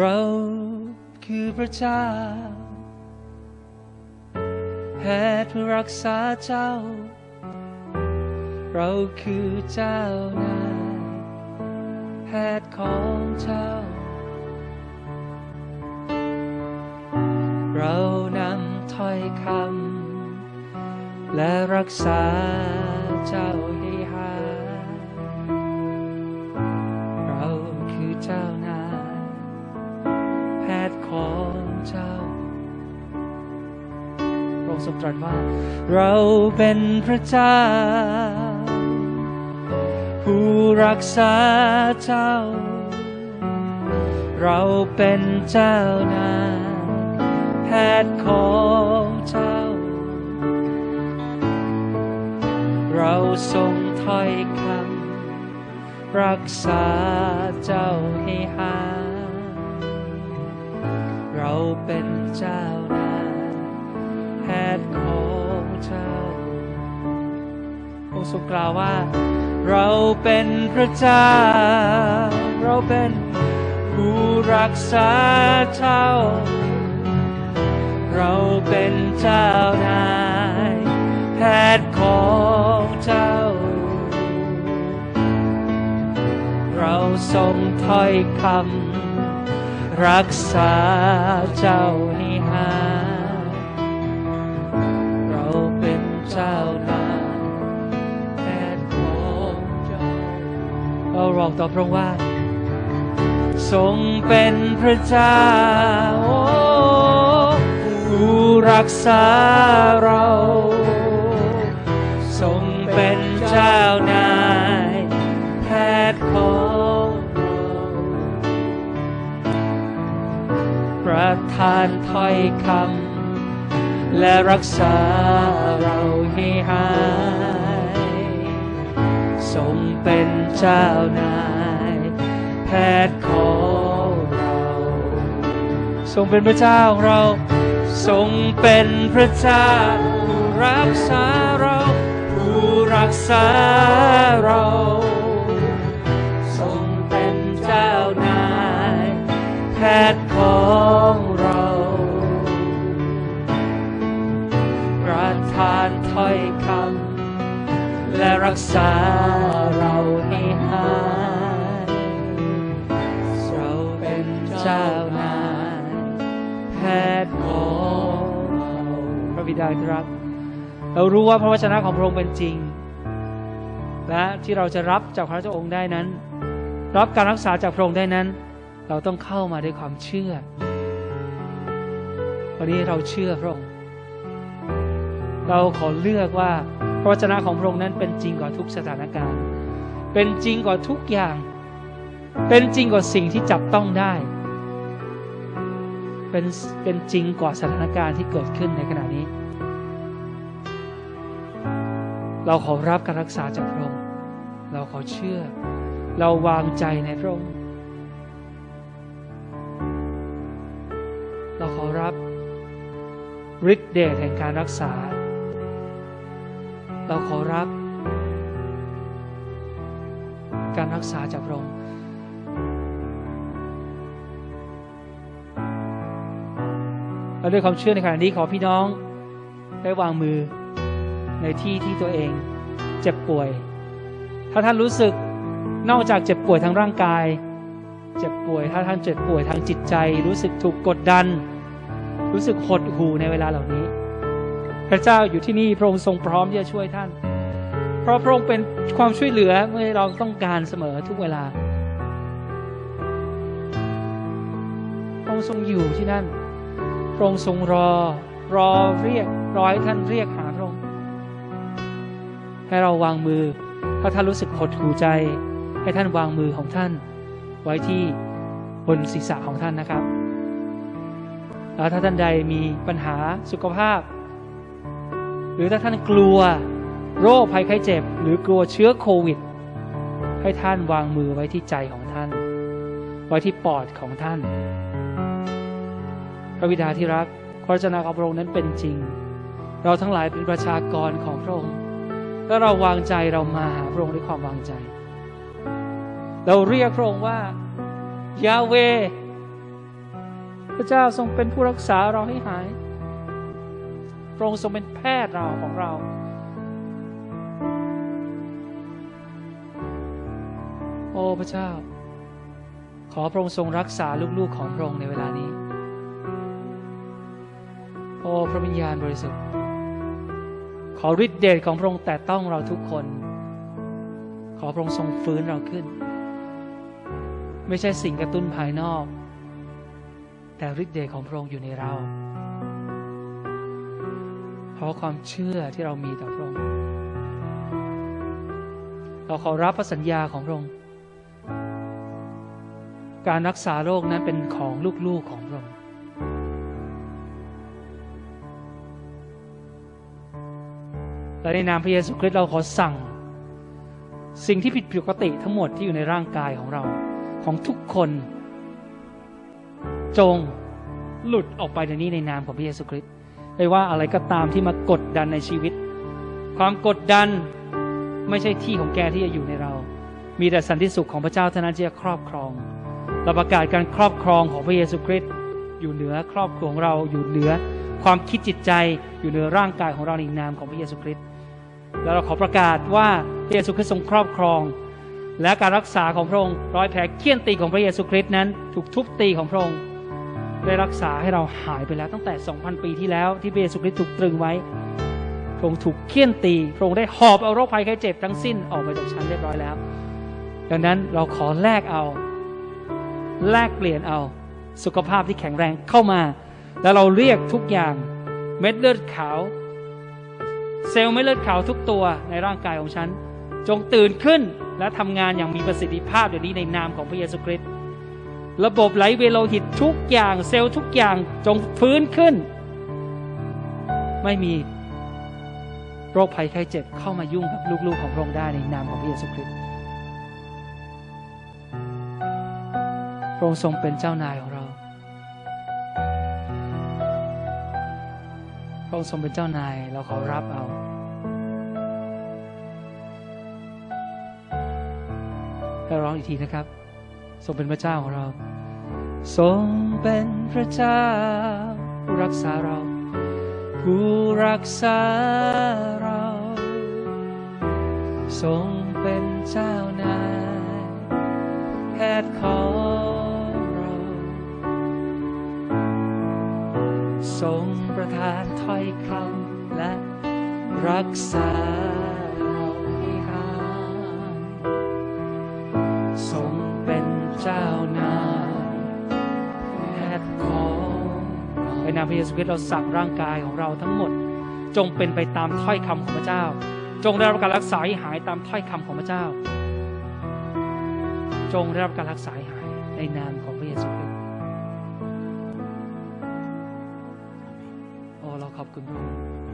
เราคือพระเจ้าแพทย์ผู้รักษาเจ้า เราคือเจ้านายแพทย์ของเจ้า เรานำถ้อยคำและรักษาเจ้า ตรัสว่า เราเป็นพระเจ้า ผู้รักษาเจ้า เราเป็นเจ้านายแพทย์ของเจ้า เราทรงถ้อยคำรักษาเจ้าให้หายเราเป็นเจ้านาย ทรงกล่าวว่า เราเป็นพระเจ้า เราเป็นผู้รักษาเจ้า เราเป็นเจ้านายแพทย์ของเจ้า เราทรงถ้อยคำรักษาเจ้าให้หายเราเป็นเจ้า เราร้องต่อพระองค์ว่า ทรงเป็นพระเจ้า ผู้รักษาเรา ทรงเป็นเจ้านายแพทย์ของเราประทานถ้อยคำและรักษาเราให้หาย ทรงเป็นเจ้านาย แพทย์ของเรา ทรงเป็นพระเจ้าของเรา ทรงเป็นพระเจ้าผู้รักษาเรา ผู้รักษาเราทรงเป็นเจ้านาย แพทย์ของเราประทานถ้อยคำ และรักษาเราให้หายเราเป็นเจ้านายแพทย์ของเราพระบิดารักเรารู้ว่าพระวจนะของพระองค์เป็นจริง และที่เราจะรับจากพระเจ้าองค์ได้นั้น รับการรักษาจากพระองค์ได้นั้น เราต้องเข้ามาด้วยความเชื่อวันนี้เราเชื่อพระองค์ เราขอเลือกว่า ระวจนะของพระองค์นั้นเป็นจริงกว่าทุกสถานการณ์ เป็นจริงกว่าทุกอย่าง เป็นจริงกว่าสิ่งที่จับต้องได้ เป็นเป็นจริงกว่าสถานการณ์ที่เกิดขึ้นในขณะนี้ เราขอรับการรักษาจากพระองค์ เราขอเชื่อ เราวางใจในพระองค์ เราขอรับฤทธิ์เดชแห่งการรักษา เราขอรับ การรักษาจากพระองค์และด้วยความเชื่อในขณะนี้ขอพี่น้องได้วางมือในที่ที่ตัวเองเจ็บป่วย ถ้าท่านรู้สึกนอกจากเจ็บป่วยทางร่างกาย เจ็บป่วย ถ้าท่านเจ็บป่วยทางจิตใจ รู้สึกถูกกดดัน รู้สึกหดหู่ในเวลาเหล่านี้ พระเจ้าอยู่ที่นี่พระองค์ทรงพร้อมที่จะช่วยท่าน เพราะพระองค์เป็นความช่วยเหลือเมื่อเราต้องการเสมอทุกเวลาพระองค์ทรงอยู่ที่นั่น พระองค์ทรงรอ รอเรียกรอให้ท่านเรียกหาพระองค์ ให้เราวางมือ ถ้าท่านรู้สึกหดหู่ใจ ให้ท่านวางมือของท่าน ไว้ที่บนศีรษะของท่านนะครับ แล้วถ้าท่านใดมีปัญหาสุขภาพ หรือถ้าท่านกลัวโรคภัยไข้เจ็บ หรือกลัวเชื้อโควิด ให้ท่านวางมือไว้ที่ใจของท่าน ไว้ที่ปอดของท่าน พระบิดาที่รักพระวจนะของพระองค์นั้นเป็นจริง เราทั้งหลายเป็นประชากรของพระองค์และเราวางใจเรามาหาพระองค์ด้วยความวางใจ เราเรียกพระองค์ว่ายาเว พระเจ้าทรงเป็นผู้รักษาเราให้หาย พระองค์ทรงเป็นแพทย์เราของเรา โอ้พระเจ้า ขอพระองค์ทรงรักษาลูกๆของพระองค์ในเวลานี้ โอ้พระวิญญาณบริสุทธิ์ ขอฤทธิเดชของพระองค์แต่ต้องเราทุกคน ขอพระองค์ทรงฟื้นเราขึ้น ไม่ใช่สิ่งกระตุ้นภายนอก แต่ฤทธิเดชของพระองค์อยู่ในเรา เพราะความเชื่อที่เรามีต่อพระองค์ เราขอรับพระสัญญาของพระองค์ การรักษาโรคนั้นเป็นของลูกๆของพระองค์และในนามพระเยซูคริสต์เราขอสั่ง สิ่งที่ผิดปกติทั้งหมดที่อยู่ในร่างกายของเราของทุกคน จงหลุดออกไปในนี้ในนามของพระเยซูคริสต์ ไม่ว่าอะไรก็ตามที่มากดดันในชีวิต ความกดดันไม่ใช่ที่ของแกที่จะอยู่ในเรา มีแต่สันติสุขของพระเจ้าเท่านั้นที่จะครอบครอง เราประกาศการครอบครองของพระเยซูคริสต์อยู่เหนือครอบครัวของเราอยู่เหนือความคิดจิตใจอยู่เหนือร่างกายของเราในนามของพระเยซูคริสต์แล้วเราขอประกาศว่าพระเยซูคริสต์ทรงครอบครอง และการรักษาของพระองค์รอยแผลเคี่ยนตีของพระเยซูคริสต์นั้น ถูกทุบตีของพระองค์ ได้รักษาให้เราหายไปแล้วตั้งแต่ 2,000 ปีที่แล้วที่พระเยซูคริสต์ถูกตรึงไว้ พระองค์ถูกเคี่ยนตี พระองค์ได้หอบเอาโรคภัยไข้เจ็บทั้งสิ้นออกไปจากฉันเรียบร้อยแล้ว ดังนั้นเราขอแลกเอา แลกเปลี่ยนเอาสุขภาพที่แข็งแรงเข้ามา แล้วเราเรียกทุกอย่างเม็ดเลือดขาว เซลล์เม็ดเลือดขาวทุกตัวในร่างกายของฉัน จงตื่นขึ้นและทำงานอย่างมีประสิทธิภาพเดี๋ยวนี้ในนามของพระเยซูคริสต์ ระบบไหลเวียนโลหิตทุกอย่างเซลล์ทุกอย่างจงฟื้นขึ้น ไม่มีโรคภัยไข้เจ็บเข้ามายุ่งกับลูกๆของพระองค์ได้ในนามของพระเยซูคริสต์พระองค์ทรงเป็นเจ้านายของเราพระองค์ทรงเป็นเจ้านายเราขอรับเอาให้ร้องอีกทีนะครับ ทรงเป็นพระเจ้าของเรา ทรงเป็นพระเจ้า ผู้รักษาเรา ผู้รักษาเรา ทรงเป็นเจ้านายแพทย์ของเรา ทรงประทานถ้อยคำและรักษา พระเยซูคริสต์เราสั่งร่างกายของเราทั้งหมด จงเป็นไปตามถ้อยคำของพระเจ้า จงได้รับการรักษาให้หายตามถ้อยคำของพระเจ้า จงได้รับการรักษาให้หายในนามของพระเยซูคริสต์โอ้เราขอบคุณพระองค์